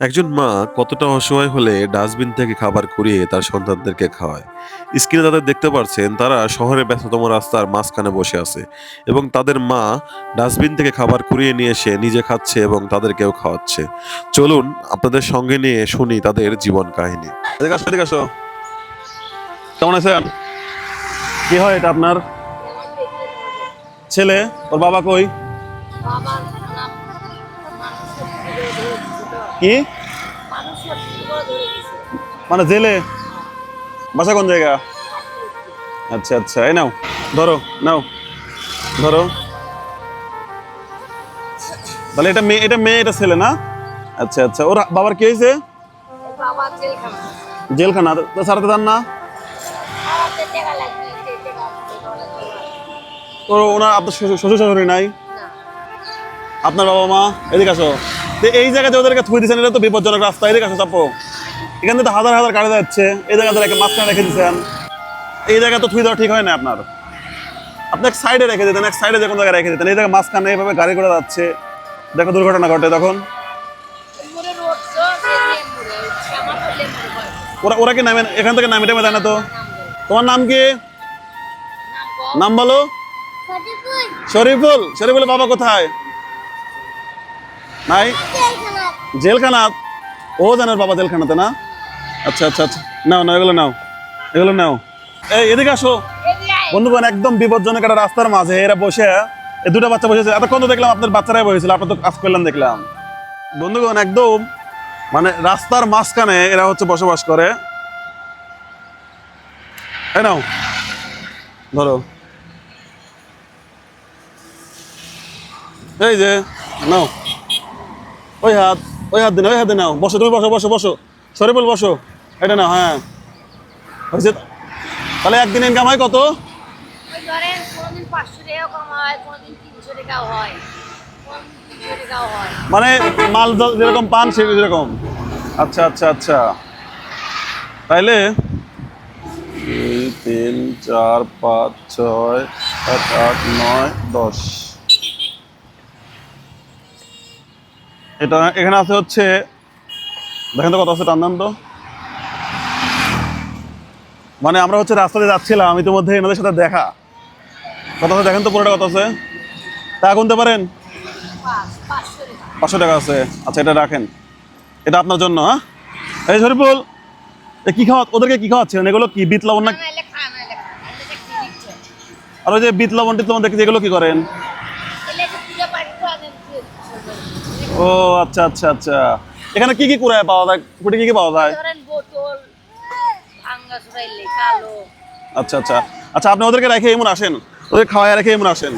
একজন মা কতটা অসহায় হলে ডাস্টবিন থেকে খাবার কুড়িয়ে তার সন্তানদেরকে খাওয়ায়। স্ক্রিনে তাদের দেখতে পাচ্ছেন তারা শহরে ব্যস্ততম রাস্তার মাঝখানে বসে আছে এবং তাদের মা ডাস্টবিন থেকে খাবার কুড়িয়ে নিয়ে এসে নিজে খাচ্ছে এবং তাদেরকেও খাওয়াচ্ছে। চলুন আপনাদের সঙ্গে নিয়ে শুনি তাদের জীবন কাহিনী। কেমন আছেন? কি হয় এটা আপনার? ছেলে? ওর বাবা কই? কি। মানে জেলে? বাসা কোন জায়গা? আচ্ছা আচ্ছা এই নাও ধরো নাও ধরো। তাহলে এটা মেয়ে এটা মেয়ে এটা ছেলে না? আচ্ছা আচ্ছা ওর বাবার কি হয়েছে? জেলখানা তো সারাতে দেন না? ওনার আপনার শ্বশুর শ্বশুর শাশুড়ি নাই? আপনার বাবা মা? এদিকে আসো। তো এই জায়গাতে ওদেরকে থুই দিচ্ছেন এটা তো বিপজ্জনক রাস্তা। এদিকে আসো চাপো। এখান থেকে তো হাজার হাজার গাড়ি যাচ্ছে এই জায়গাতে রেখে মাঝখানে রেখে দিচ্ছেন এই জায়গা তো থুই দেওয়া ঠিক হয় না আপনার। আপনি এক সাইডে রেখে দিতেন এক সাইডে যে কোনো জায়গায় রেখে দিতেন। এই জায়গায় মাঝখানে এইভাবে গাড়ি করে যাচ্ছে। দেখো দুর্ঘটনা ঘটে তখন। ওরা ওরা কি নামেন এখান থেকে নামে টামে না তো? তোমার নাম কি? নাম। নাম বলো। শরীফুল। শরীফুলের বাবা কোথায়? নাই? জেলখানা। ও জানার বাবা জেলখানাতে না? আচ্ছা আচ্ছা আচ্ছা। নাও নাও, এগুলো নাও। এগুলো নাও। এই, এদিকে আসো। বন্ধুগণ, একদম বিপজ্জনক একটা রাস্তার মাঝে এরা বসে এই দুটো বাচ্চা বসেছে এতক্ষণ তো দেখলাম আপনার বাচ্চারাই বসেছিল আপনার তো কাজ করলাম, দেখলাম। বন্ধুগণ, একদম মানে রাস্তার মাঝখানে এরা হচ্ছে বসবাস করে। এই নাও। ধরো। এই যে, নাও। ওই হাত ওই হাত দিন ওই হাত দিন নাও। বসো তুমি বসো বসো বসো। সরে বল বসো। এটা নাও হ্যাঁ। হয়েছে তাহলে একদিন ইনকাম হয় কত? মানে মাল যেরকম পান সে যেরকম। আচ্ছা আচ্ছা আচ্ছা। তাইলে দুই তিন চার পাঁচ ছয় সাত আট নয় দশ। এটা এখানে আছে হচ্ছে দেখেন তো কত আছে টান তো মানে আমরা হচ্ছে রাস্তা দিয়ে যাচ্ছিলাম ইতিমধ্যে এনাদের সাথে দেখা কত আছে দেখেন তো পুরোটা কত আছে তা গুনতে পারেন পাঁচশো টাকা আছে আচ্ছা এটা রাখেন এটা আপনার জন্য হ্যাঁ এই শরীফুল কি খাওয়া ওদেরকে কি খাওয়াচ্ছেন এগুলো কি বিট লবণ না আর ওই যে বিট লবণ টিট লবণ এগুলো কি করেন ও আচ্ছা আচ্ছা আচ্ছা। এখানে কি কি কুড়ায় পাওয়া যায়? কুটি কি কি পাওয়া যায়? ধরেন বোতল ভাঙ্গা সুরাইলে কালো আচ্ছা আচ্ছা। আচ্ছা আপনি ওদেরকে রেখে এমন আসেন? ওদের খাওয়ায় রেখে এমন আসেন?